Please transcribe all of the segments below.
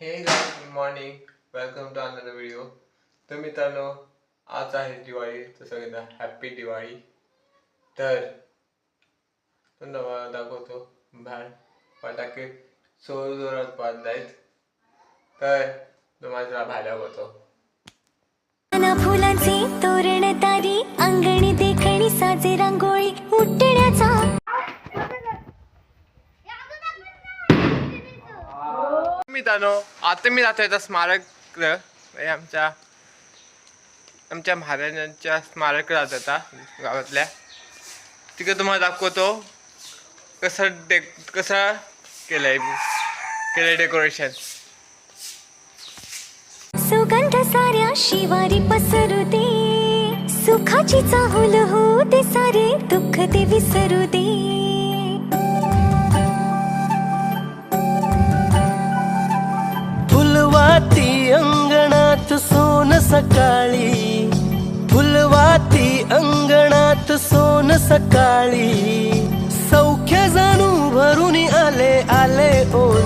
Hey good morning welcome to another video तर मित्रांनो आज आहे दिवाळी तर सगळ्यांना हॅपी दिवाळी. तर तुम्हाला दाखवतो बाहेर फटाके जोर जोरात वाजत आहेत तर तुम्हाला जरा होतो. मित्रांनो आता मी जातो आता स्मारक आमच्या आमच्या महाराजांच्या स्मारक जात आता गावातल्या. तिकडे तुम्हाला दाखवतो कसं डे कसं केलंय केलंय डेकोरेशन सुगंध साऱ्या शिवारी पसरू दे. सुखाची चाहूल हो ते सारे दुःख ते विसरू दे. फुलवाती अंगणात सोन सकाळी. सौख्य जाणू भरून आले आले ओन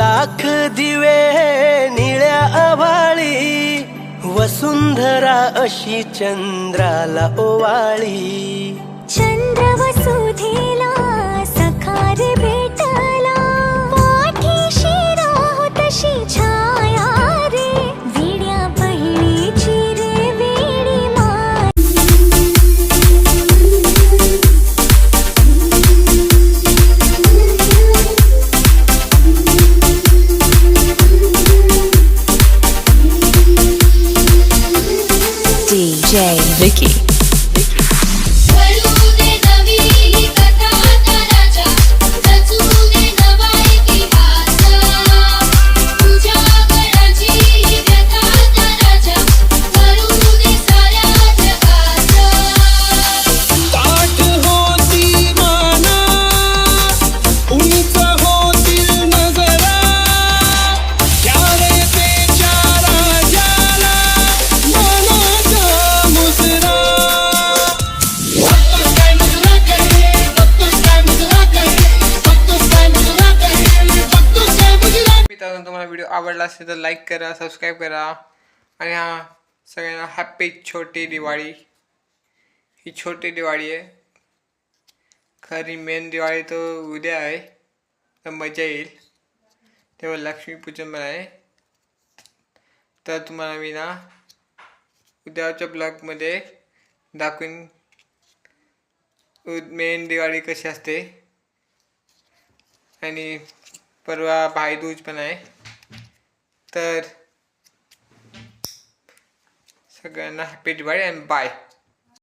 लाख दिवे निळ्या आभाळी वसुंधरा अशी चंद्राला ओवाळी. चंद्र वसुधेला Vicky. आवडला असेल तर लाईक करा सबस्क्राईब करा. आणि हा सगळ्यांना हॅपी छोटी दिवाळी. ही छोटी दिवाळी आहे. खरी मेन दिवाळी तो उद्या आहे. तर मजा येईल. तेव्हा लक्ष्मीपूजन पण आहे. तर तुम्हाला मी ना उद्याच्या ब्लॉगमध्ये दाखवून. मेन दिवाळी कशी असते. आणि परवा भाईदूज पण आहे. तर सगळ्यांना हॅपी दिवाळी अँड बाय